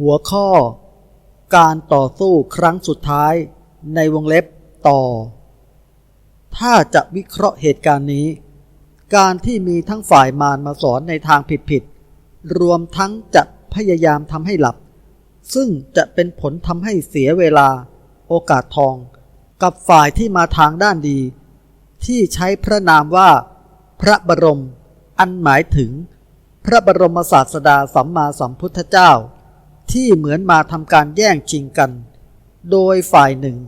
หัวข้อ การต่อสู้ครั้งสุดท้ายในวงเล็บต่อ ถ้าจะวิเคราะห์เหตุการณ์นี้ การที่มีทั้งฝ่ายมารมาสอนในทางผิดๆรวมทั้งจะพยายามทำให้หลับ ซึ่งจะเป็นผลทำให้เสียเวลา โอกาสทอง กับฝ่ายที่มาทางด้านดี ที่ใช้พระนามว่า พระบรม อันหมายถึง พระบรมศาสดาสัมมาสัมพุทธเจ้า ที่เหมือนมาทำการแย่งชิงกัน โดยฝ่ายหนึ่ง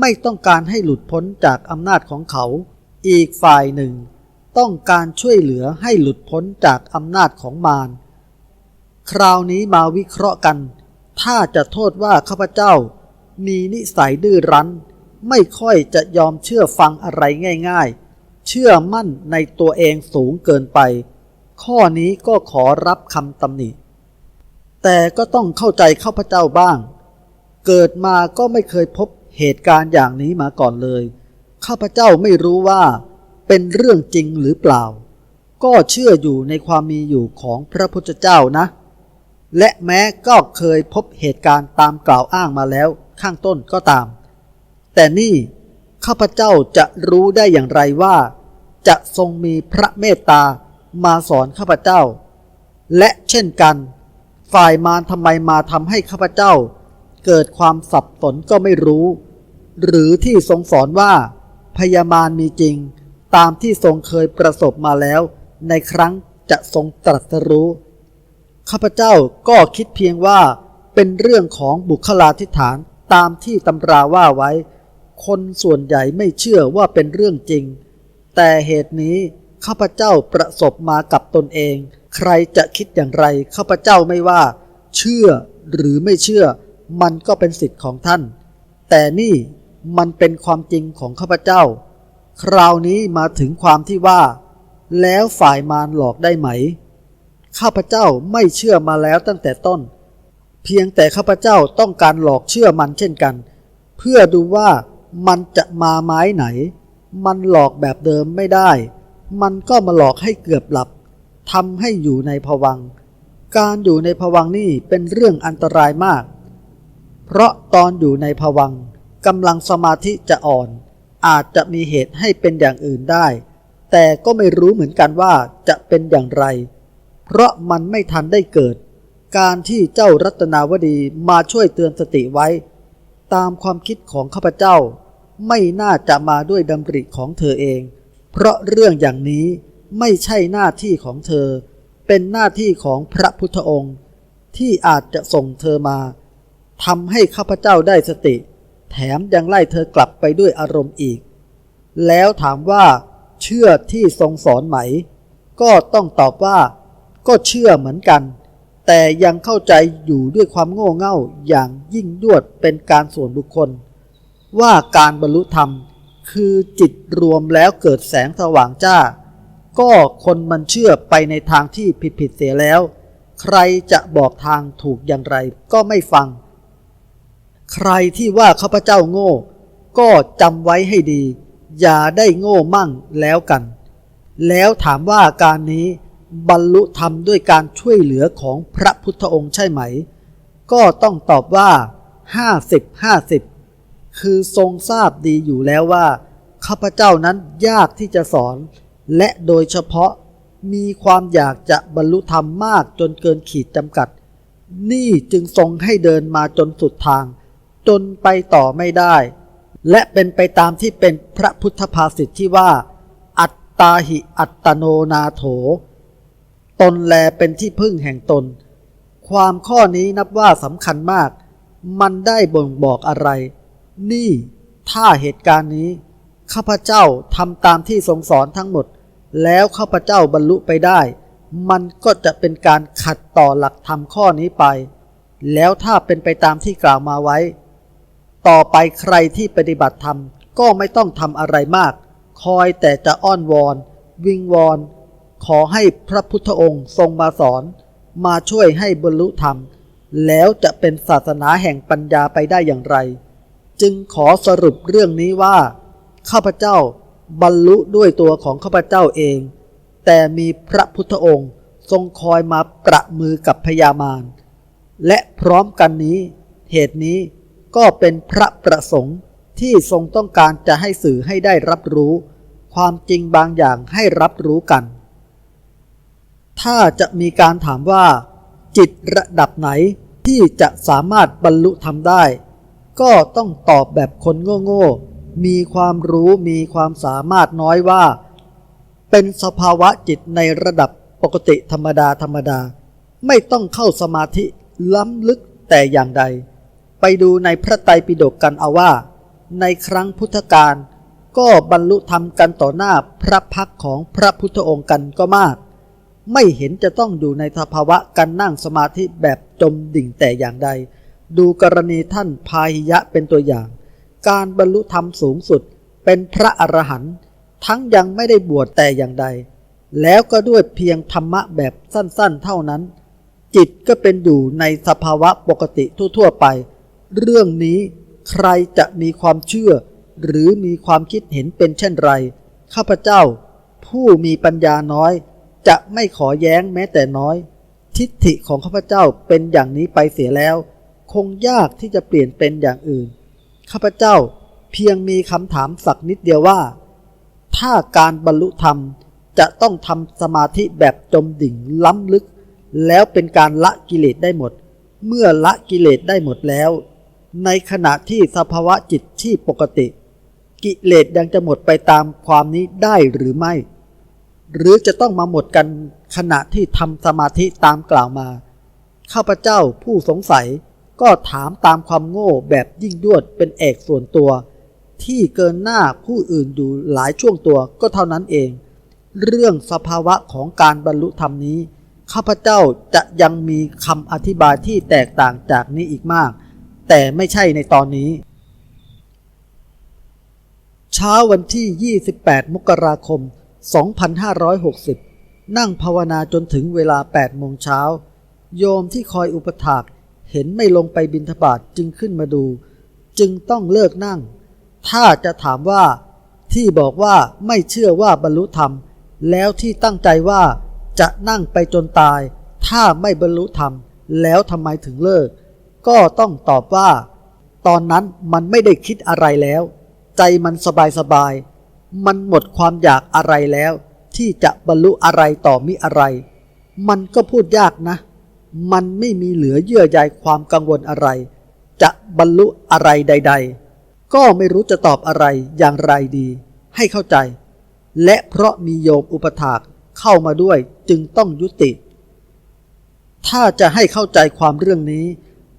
ไม่ต้องการให้หลุดพ้นจากอำนาจของเขา อีกฝ่ายหนึ่ง ต้องการช่วยเหลือให้หลุดพ้นจากอำนาจของมาร คราวนี้มาวิเคราะห์กัน ถ้าจะโทษว่าข้าพเจ้า มีนิสัยดื้อรั้น ไม่ค่อยจะยอมเชื่อฟังอะไรง่าย ๆ เชื่อมั่นในตัวเองสูงเกินไป ข้อนี้ก็ขอรับคำตำหนิ แต่ก็ต้องเข้าใจข้าพเจ้าบ้าง เกิดมาก็ไม่เคยพบเหตุการณ์อย่างนี้มาก่อนเลย ข้าพเจ้าไม่รู้ว่าเป็นเรื่องจริงหรือเปล่า ก็เชื่ออยู่ในความมีอยู่ของพระพุทธเจ้านะ และแม้ก็เคยพบเหตุการณ์ตามกล่าวอ้างมาแล้วข้างต้นก็ตาม แต่นี่ข้าพเจ้าจะรู้ได้อย่างไรว่า จะทรงมีพระเมตตามาสอนข้าพเจ้า และเช่นกัน ฝ่ายมารทำไมมาทำให้ข้าพเจ้า เกิดความสับสนก็ไม่รู้ หรือที่ทรงสอนว่า พยามารมีจริง ตามที่ทรงเคยประสบมาแล้ว ในครั้งจะทรงตรัสรู้ ข้าพเจ้าก็คิดเพียงว่าเป็นเรื่องของบุคลาธิฐานตามที่ตำราว่าไว้ คนส่วนใหญ่ไม่เชื่อว่าเป็นเรื่องจริง แต่เหตุนี้ข้าพเจ้าประสบมากับตนเอง ใครจะคิดอย่างไรข้าพเจ้าไม่ว่า เชื่อหรือไม่เชื่อ มันก็เป็นสิทธิ์ของท่าน แต่นี่มันเป็นความจริงของข้าพเจ้า คราวนี้มาถึงความที่ว่า แล้วฝ่ายมารหลอกได้ไหม ข้าพเจ้าไม่เชื่อมาแล้วตั้งแต่ต้น เพียงแต่ข้าพเจ้าต้องการหลอกเชื่อมันเช่นกัน เพื่อดูว่ามันจะมาไม้ไหน มันหลอกแบบเดิมไม่ได้ มันก็มาหลอกให้เกือบหลับ ทำให้อยู่ในภวัง การอยู่ในภวังนี่เป็นเรื่องอันตรายมาก เพราะตอนอยู่ในภวังกำลังสมาธิจะอ่อน อาจจะมีเหตุให้เป็นอย่างอื่นได้ แต่ก็ไม่รู้เหมือนกันว่าจะเป็นอย่างไร เพราะมันไม่ทันได้เกิด การที่เจ้ารัตนาวดีมาช่วยเตือนสติไว้ ตามความคิดของข้าพเจ้า ไม่น่าจะมาด้วยดำริของเธอเอง เพราะเรื่องอย่างนี้ ไม่ใช่หน้าที่ของเธอ เป็นหน้าที่ของพระพุทธองค์ ที่อาจจะส่งเธอมาทำให้ข้าพเจ้าได้สติ แถมยังไล่เธอกลับไปด้วยอารมณ์อีก แล้วถามว่า เชื่อที่ทรงสอนไหม ก็ต้องตอบว่า ก็เชื่อเหมือนกัน แต่ยังเข้าใจอยู่ด้วยความโง่เง่าอย่างยิ่งยวดเป็นการส่วนบุคคล ว่าการบรรลุธรรมคือจิตรวมแล้วเกิดแสงสว่างจ้า ก็คนมันเชื่อไปในทางที่ผิดผิดๆเสียแล้ว ใครจะบอกทางถูกอย่างไรก็ไม่ฟัง ใครที่ว่าข้าพเจ้าโง่ ก็จำไว้ให้ดี อย่าได้โง่มั่งแล้วกัน แล้วถามว่าการนี้บรรลุธรรมด้วยการช่วยเหลือของพระพุทธองค์ใช่ไหม ก็ต้องตอบว่าห้าสิบห้าสิบคือทรงทราบดีอยู่แล้วว่าข้าพเจ้านั้นยากที่จะสอน และโดยเฉพาะมีความอยากจะบรรลุธรรมมากจนเกินขีดจำกัด นี่จึงทรงให้เดินมาจนสุดทาง จนไปต่อไม่ได้ และเป็นไปตามที่เป็นพระพุทธภาษิตที่ว่า อัตตาหิอัตโนนาโถ ตนแลเป็นที่พึ่งแห่งตน ความข้อนี้นับว่าสำคัญมาก มันได้บ่งบอกอะไร นี่ถ้าเหตุการณ์นี้ ข้าพเจ้าทำตามที่ทรงสอนทั้งหมด แล้วข้าพเจ้าบรรลุไปได้ มันก็จะเป็นการขัดต่อหลักธรรมข้อนี้ไป แล้วถ้าเป็นไปตามที่กล่าวมาไว้ ต่อไปใครที่ปฏิบัติธรรมก็ไม่ต้องทำอะไรมาก คอยแต่จะอ้อนวอน วิงวอน ขอให้พระพุทธองค์ทรงมาสอน มาช่วยให้บรรลุธรรม แล้วจะเป็นศาสนาแห่งปัญญาไปได้อย่างไร จึงขอสรุปเรื่องนี้ว่า ข้าพเจ้าบรรลุด้วยตัวของข้าพเจ้าเอง แต่มีพระพุทธองค์ทรงคอยมาประมือกับพญามาร และพร้อมกันนี้ เหตุนี้ก็เป็นพระประสงค์ที่ทรงต้องการจะให้สื่อให้ได้รับรู้ ความจริงบางอย่างให้รับรู้กัน ถ้าจะมีการถามว่า จิตระดับไหนที่จะสามารถบรรลุธรรมได้ ก็ต้องตอบแบบคนโง่ๆ มีความรู้มีความสามารถน้อยว่า เป็นสภาวะจิตในระดับปกติธรรมดาธรรมดา ไม่ต้องเข้าสมาธิล้ำลึกแต่อย่างใด ไปดูในพระไตรปิฎกกันเอาว่า ในครั้งพุทธกาลก็บรรลุธรรมกันต่อหน้าพระพักของพระพุทธองค์กันก็มาก ไม่เห็นจะต้องอยู่ในสภาวะการนั่งสมาธิแบบจมดิ่งแต่อย่างใด ดูกรณีท่านพาหิยะเป็นตัวอย่าง การบรรลุธรรมสูงสุด เป็นพระอรหันต์ทั้งยังไม่ได้บวชแต่อย่างใด แล้วก็ด้วยเพียงธรรมะแบบสั้นๆ เท่านั้น จิตก็เป็นอยู่ในสภาวะปกติทั่วๆไป เรื่องนี้ใครจะมีความเชื่อ หรือมีความคิดเห็นเป็นเช่นไร ข้าพเจ้า ผู้มีปัญญาน้อย จะไม่ขอแย้งแม้แต่น้อย ทิฏฐิของข้าพเจ้าเป็นอย่างนี้ไปเสียแล้ว คงยากที่จะเปลี่ยนเป็นอย่างอื่น ข้าพเจ้าเพียงมีคำถามสักนิดเดียวว่า ถ้าการบรรลุธรรมจะต้องทำสมาธิแบบจมดิ่งล้ำลึก แล้วเป็นการละกิเลสได้หมด เมื่อละกิเลสได้หมดแล้ว ในขณะที่สภาวะจิตที่ปกติ กิเลสยังจะหมดไปตามความนี้ได้หรือไม่ หรือจะต้องมาหมดกันขณะที่ทำสมาธิตามกล่าวมา ข้าพเจ้าผู้สงสัย ก็ถามตามความโง่แบบยิ่งยวดเป็นเอกส่วนตัว ที่เกินหน้าผู้อื่นอยู่หลายช่วงตัวก็เท่านั้นเอง เรื่องสภาวะของการบรรลุธรรมนี้ ข้าพเจ้าจะยังมีคำอธิบายที่แตกต่างจากนี้อีกมาก แต่ไม่ใช่ในตอนนี้ เช้าวันที่ 28 มกราคม 2560 นั่งภาวนาจนถึงเวลา 8 โมงเช้า โยมที่คอยอุปถาก เห็นไม่ลงไปบินทบาทจึงขึ้นมาดู จึงต้องเลิกนั่ง ถ้าจะถามว่าที่บอกว่าไม่เชื่อว่าบรรลุธรรม แล้วที่ตั้งใจว่าจะนั่งไปจนตาย ถ้าไม่บรรลุธรรม แล้วทำไมถึงเลิก ก็ต้องตอบว่า ตอนนั้นมันไม่ได้คิดอะไรแล้ว ใจมันสบายสบายๆมันหมดความอยากอะไรแล้ว ที่จะบรรลุอะไรต่อมิอะไร มันก็พูดยากนะ มันไม่มีเหลือเยื่อใยความกังวลอะไร จะบรรลุอะไรใด ๆ ก็ไม่รู้จะตอบอะไรอย่างไรดี ให้เข้าใจ และเพราะมีโยมอุปถากเข้ามาด้วยจึงต้องยุติ ถ้าจะให้เข้าใจความเรื่องนี้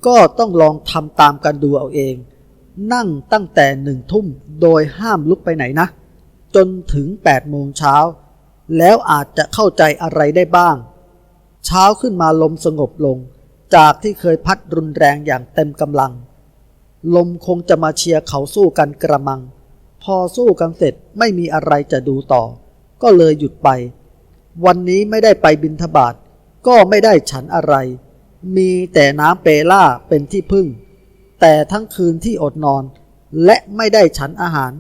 ก็ต้องลองทำตามกันดูเอาเอง นั่งตั้งแต่หนึ่งทุ่มโดยห้ามลุกไปไหนนะ จนถึง8ปดโมงเช้าแล้วอาจจะเข้าใจอะไรได้บ้าง เช้าขึ้นมาลมสงบลง จากที่เคยพัดรุนแรงอย่างเต็มกำลัง ลมคงจะมาเชียร์เขาสู้กันกระมัง พอสู้กันเสร็จไม่มีอะไรจะดูต่อ ก็เลยหยุดไป วันนี้ไม่ได้ไปบินทบาทก็ไม่ได้ฉันอะไร มีแต่น้ำเปล่าเป็นที่พึ่ง แต่ทั้งคืนที่อดนอน และไม่ได้ฉันอาหาร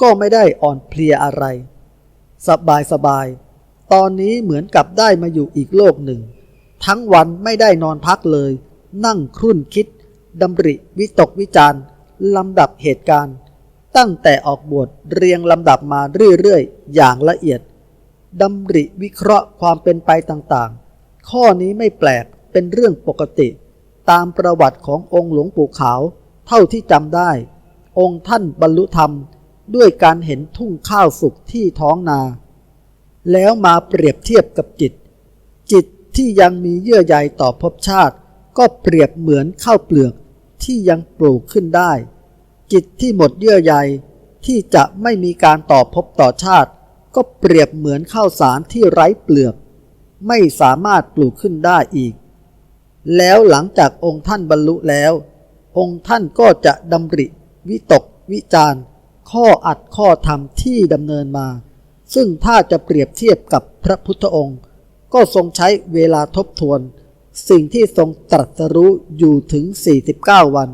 ก็ไม่ได้อ่อนเพลียอะไร สบายสบาย ตอนนี้เหมือนกับได้มาอยู่อีกโลกหนึ่ง ทั้งวันไม่ได้นอนพักเลย นั่งครุ่นคิดดำริวิตกวิจารณ์ลำดับเหตุการณ์ ตั้งแต่ออกบวชเรียงลำดับมาเรื่อยๆ อย่างละเอียดดำริวิเคราะห์ความเป็นไปต่างๆ ข้อนี้ไม่แปลกเป็นเรื่องปกติ ตามประวัติขององค์หลวงปู่ขาว เท่าที่จำได้ องค์ท่านบรรลุธรรม ด้วยการเห็นทุ่งข้าวสุกที่ท้องนา แล้วมาเปรียบเทียบกับจิต จิตที่ยังมีเยื่อใยต่อภพชาติ ก็เปรียบเหมือนข้าวเปลือกที่ยังปลูกขึ้นได้ จิตที่หมดเยื่อใยที่จะไม่มีการต่อภพต่อชาติ ก็เปรียบเหมือนข้าวสารที่ไร้เปลือก ไม่สามารถปลูกขึ้นได้อีก แล้วหลังจากองค์ท่านบรรลุแล้ว องค์ท่านก็จะดำริ วิตก วิจารข้ออัดข้อธรรมที่ดำเนินมา ซึ่งถ้าจะเปรียบเทียบกับพระพุทธองค์ ก็ทรงใช้เวลาทบทวน สิ่งที่ทรงตรัสรู้อยู่ถึง 49 วัน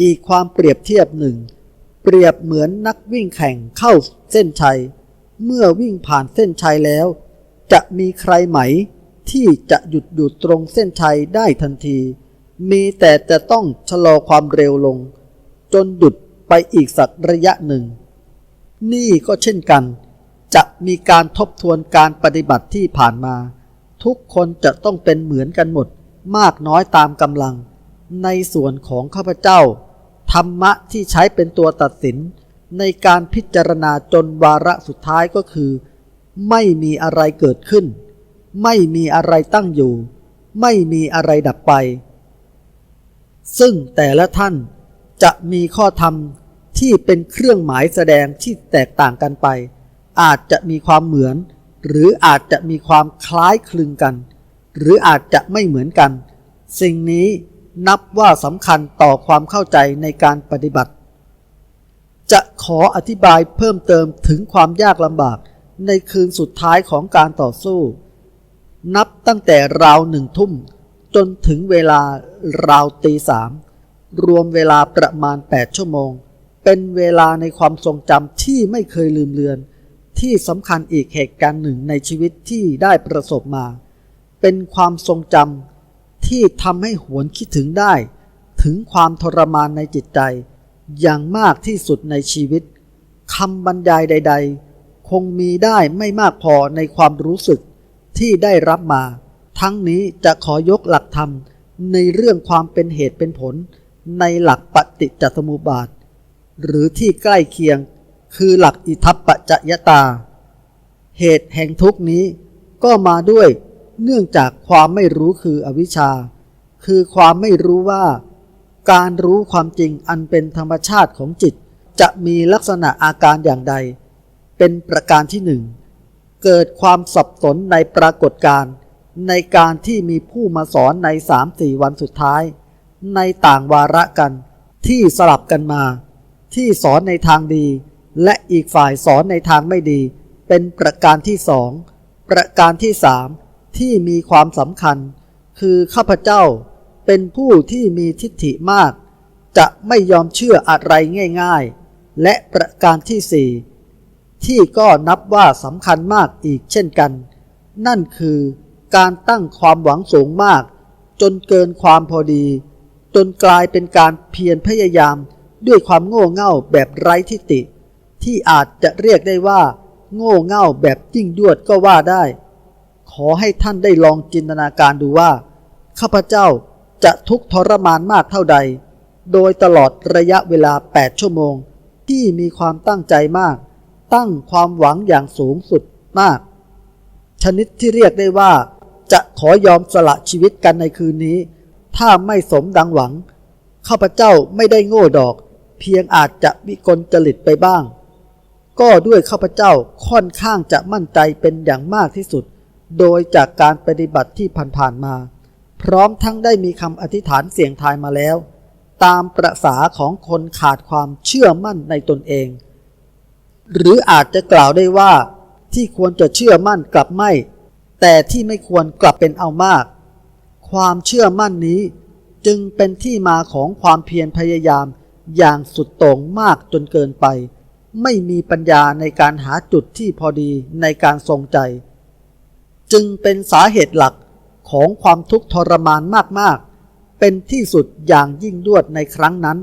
อีกความเปรียบเทียบหนึ่ง เปรียบเหมือนนักวิ่งแข่งเข้าเส้นชัย เมื่อวิ่งผ่านเส้นชัยแล้ว จะมีใครไหม ที่จะหยุดอยู่ตรงเส้นชัยได้ทันที มีแต่จะต้องชะลอความเร็วลง จนหยุดไปอีกสักระยะหนึ่ง นี่ก็เช่นกัน จะมีการทบทวนการปฏิบัติที่ผ่านมา ทุกคนจะต้องเป็นเหมือนกันหมด มากน้อยตามกำลัง ในส่วนของข้าพเจ้า ธรรมะที่ใช้เป็นตัวตัดสิน ในการพิจารณาจนวาระสุดท้ายก็คือ ไม่มีอะไรเกิดขึ้น ไม่มีอะไรตั้งอยู่ ไม่มีอะไรดับไป ซึ่งแต่ละท่านจะมีข้อธรรมที่เป็นเครื่องหมายแสดงที่แตกต่างกันไป อาจจะมีความเหมือน หรืออาจจะมีความคล้ายคลึงกัน หรืออาจจะไม่เหมือนกัน สิ่งนี้นับว่าสำคัญต่อความเข้าใจในการปฏิบัติ จะขออธิบายเพิ่มเติมถึงความยากลำบากในคืนสุดท้ายของการต่อสู้ นับตั้งแต่ราวหนึ่งทุ่ม จนถึงเวลาราวตีสามรวมเวลาประมาณ 8 ชั่วโมง เป็นเวลาในความทรงจำที่ไม่เคยลืมเลือน ที่สำคัญอีกเหตุการณ์หนึ่งในชีวิตที่ได้ประสบมา เป็นความทรงจำที่ทำให้หวนคิดถึงได้ ถึงความทรมานในจิตใจ อย่างมากที่สุดในชีวิตคำบรรยายใด ๆ คงมีได้ไม่มากพอในความรู้สึกที่ได้รับมา ทั้งนี้จะขอยกหลักธรรมในเรื่องความเป็นเหตุเป็นผลในหลักปฏิจจสมุปบาท หรือที่ใกล้เคียง คือหลักอิทัปปัจจยตา เหตุแห่งทุกนี้ก็มาด้วยเนื่องจากความไม่รู้คืออวิชชา คือความไม่รู้ว่า การรู้ความจริงอันเป็นธรรมชาติของจิต จะมีลักษณะอาการอย่างใด เป็นประการที่หนึ่งเกิดความสับสนในปรากฏการณ์ในการที่มีผู้มาสอนในสามสี่วันสุดท้าย ในต่างวาระกัน ที่สลับกันมา ที่สอนในทางดี และอีกฝ่ายสอนในทางไม่ดี เป็นประการที่สองประการที่สามที่มีความสำคัญ คือข้าพเจ้าเป็นผู้ที่มีทิฏฐิมาก จะไม่ยอมเชื่ออะไรง่ายๆ และประการที่สี่ที่ก็นับว่าสำคัญมากอีกเช่นกัน นั่นคือการตั้งความหวังสูงมาก จนเกินความพอดี จนกลายเป็นการเพียรพยายามด้วยความโง่เง่าแบบไร้ทิฏฐิ ที่อาจจะเรียกได้ว่า โง่เง่าแบบยิ่งยวดก็ว่าได้ ขอให้ท่านได้ลองจินตนาการดูว่า ข้าพเจ้าจะทุกข์ทรมานมากเท่าใด โดยตลอดระยะเวลา 8 ชั่วโมง ที่มีความตั้งใจมาก ตั้งความหวังอย่างสูงสุดมาก ชนิดที่เรียกได้ว่า จะขอยอมสละชีวิตกันในคืนนี้ ถ้าไม่สมดังหวัง ข้าพเจ้าไม่ได้โง่ดอก เพียงอาจจะวิกลจริตไปบ้าง ก็ด้วยข้าพเจ้าค่อนข้างจะมั่นใจเป็นอย่างมากที่สุด โดยจากการปฏิบัติที่ผ่านๆมา พร้อมทั้งได้มีคำอธิษฐานเสียงทายมาแล้ว ตามประษาของคนขาดความเชื่อมั่นในตนเอง หรืออาจจะกล่าวได้ว่าที่ควรจะเชื่อมั่นกลับไม่ แต่ที่ไม่ควรกลับเป็นเอามาก ความเชื่อมั่นนี้จึงเป็นที่มาของความเพียรพยายามอย่างสุดโต่งมากจนเกินไป ไม่มีปัญญาในการหาจุดที่พอดีในการทรงใจ จึงเป็นสาเหตุหลักของความทุกข์ทรมานมากๆ เป็นที่สุดอย่างยิ่งยวดในครั้งนั้น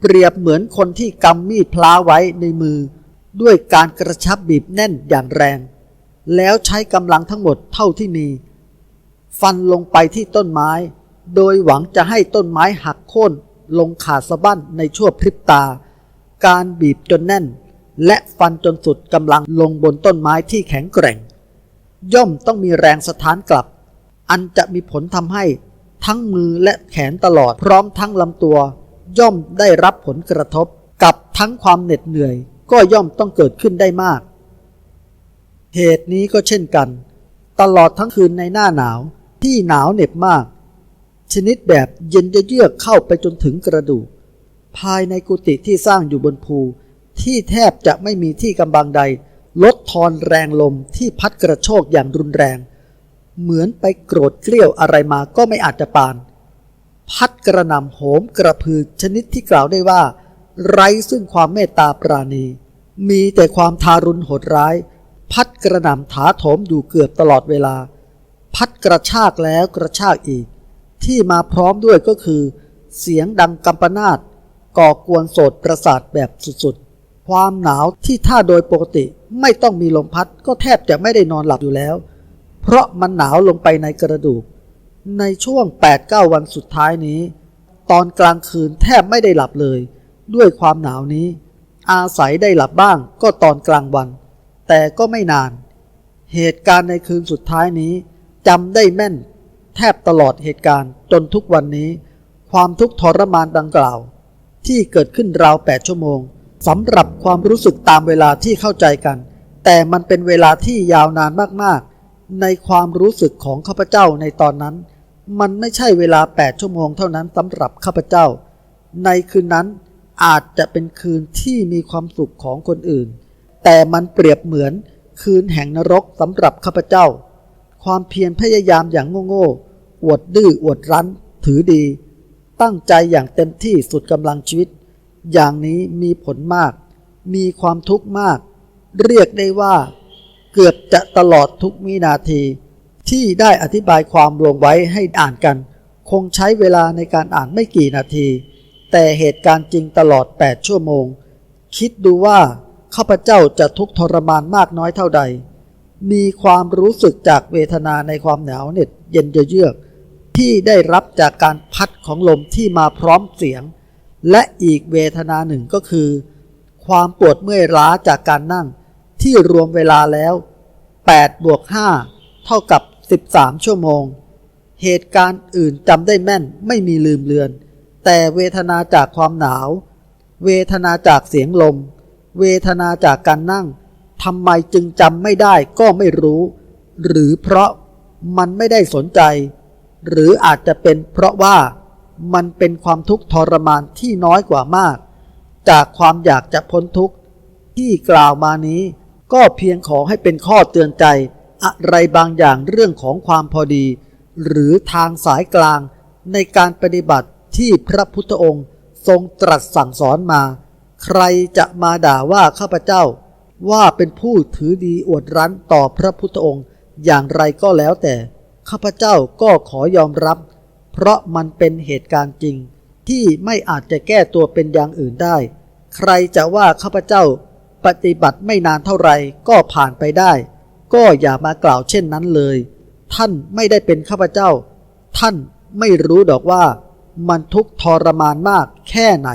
เปรียบเหมือนคนที่กำมีดพล้าไว้ในมือ ด้วยการกระชับบีบแน่นอย่างแรง แล้วใช้กำลังทั้งหมดเท่าที่มี ฟันลงไปที่ต้นไม้ โดยหวังจะให้ต้นไม้หักโค่นลงขาดสะบั้นในชั่วพริบตา การบีบจนแน่น และฟันจนสุดกำลังลงบนต้นไม้ที่แข็งแกร่ง ย่อมต้องมีแรงสะท้านกลับ อันจะมีผลทำให้ทั้งมือและแขนตลอดพร้อมทั้งลำตัว ย่อมได้รับผลกระทบกับทั้งความเหน็ดเหนื่อย ก็ย่อมต้องเกิดขึ้นได้มาก เหตุนี้ก็เช่นกัน ตลอดทั้งคืนในหน้าหนาวที่หนาวเหน็บมาก ชนิดแบบเย็นจะเยือกเข้าไปจนถึงกระดูก ภายในกุฏิที่สร้างอยู่บนภู ที่แทบจะไม่มีที่กำบังใด ลดทอนแรงลมที่พัดกระโชกอย่างรุนแรง เหมือนไปโกรธเกลี้ยวอะไรมาก็ไม่อาจจะปาน พัดกระนำโหมกระพือชนิดที่กล่าวได้ว่า ไร้ซึ่งความเมตตาปราณี มีแต่ความทารุณโหดร้าย พัดกระนำถาโถมอยู่เกือบตลอดเวลา พัดกระชากแล้วกระชากอีก ที่มาพร้อมด้วยก็คือ เสียงดังกำปนาต ก่อกวนโสดประสาทแบบสุดๆ ความหนาวที่ถ้าโดยปกติไม่ต้องมีลมพัดก็แทบจะไม่ได้นอนหลับอยู่แล้ว เพราะมันหนาวลงไปในกระดูก ในช่วง 8-9 วันสุดท้ายนี้ ตอนกลางคืนแทบไม่ได้หลับเลย ด้วยความหนาวนี้ อาศัยได้หลับบ้างก็ตอนกลางวัน แต่ก็ไม่นาน เหตุการณ์ในคืนสุดท้ายนี้จำได้แม่น แทบตลอดเหตุการณ์จนทุกวันนี้ ความทุกข์ทรมานดังกล่าว ที่เกิดขึ้นราว 8 ชั่วโมงสำหรับความรู้สึกตามเวลาที่เข้าใจกัน แต่มันเป็นเวลาที่ยาวนานมากๆ ในความรู้สึกของข้าพเจ้าในตอนนั้น มันไม่ใช่เวลา 8 ชั่วโมงเท่านั้นสำหรับข้าพเจ้า ในคืนนั้นอาจจะเป็นคืนที่มีความสุขของคนอื่น แต่มันเปรียบเหมือนคืนแห่งนรกสำหรับข้าพเจ้า ความเพียรพยายามอย่างโง่ๆอวดดื้ออวดรั้น ถือดี ตั้งใจอย่างเต็มที่สุดกำลังชีวิต อย่างนี้มีผลมาก มีความทุกข์มาก เรียกได้ว่า เกือบจะตลอดทุกวินาที ที่ได้อธิบายความลงไว้ให้อ่านกัน คงใช้เวลาในการอ่านไม่กี่นาที แต่เหตุการณ์จริงตลอด 8 ชั่วโมง คิดดูว่าข้าพเจ้าจะทุกทรมานมากน้อยเท่าใด มีความรู้สึกจากเวทนาในความหนาวเหน็ดเย็นเยือก ที่ได้รับจากการพัดของลมที่มาพร้อมเสียง และอีกเวทนาหนึ่งก็คือ ความปวดเมื่อยล้าจากการนั่ง ที่รวมเวลาแล้ว8บวก5เท่ากับ 13 ชั่วโมง เหตุการณ์อื่นจำได้แม่นไม่มีลืมเลือน แต่เวทนาจากความหนาว เวทนาจากเสียงลม เวทนาจากการนั่งทำไมจึงจำไม่ได้ก็ไม่รู้ หรือเพราะมันไม่ได้สนใจ หรืออาจจะเป็นเพราะว่ามันเป็นความทุกข์ทรมานที่น้อยกว่ามาก จากความอยากจะพ้นทุกข์ที่กล่าวมานี้ ก็เพียงขอให้เป็นข้อเตือนใจ อะไรบางอย่างเรื่องของความพอดี หรือทางสายกลางในการปฏิบัติที่พระพุทธองค์ทรงตรัสสั่งสอนมา ใครจะมาด่าว่าข้าพเจ้า ว่าเป็นผู้ถือดีอวดรั้นต่อพระพุทธองค์อย่างไรก็แล้วแต่ ข้าพเจ้าก็ขอยอมรับ เพราะมันเป็นเหตุการณ์จริง ที่ไม่อาจจะแก้ตัวเป็นอย่างอื่นได้ ใครจะว่าข้าพเจ้าปฏิบัติไม่นานเท่าไรก็ผ่านไปได้ ก็อย่ามากล่าวเช่นนั้นเลย ท่านไม่ได้เป็นข้าพเจ้า ท่านไม่รู้ดอกว่า มันทุกทรมานมากแค่ไหน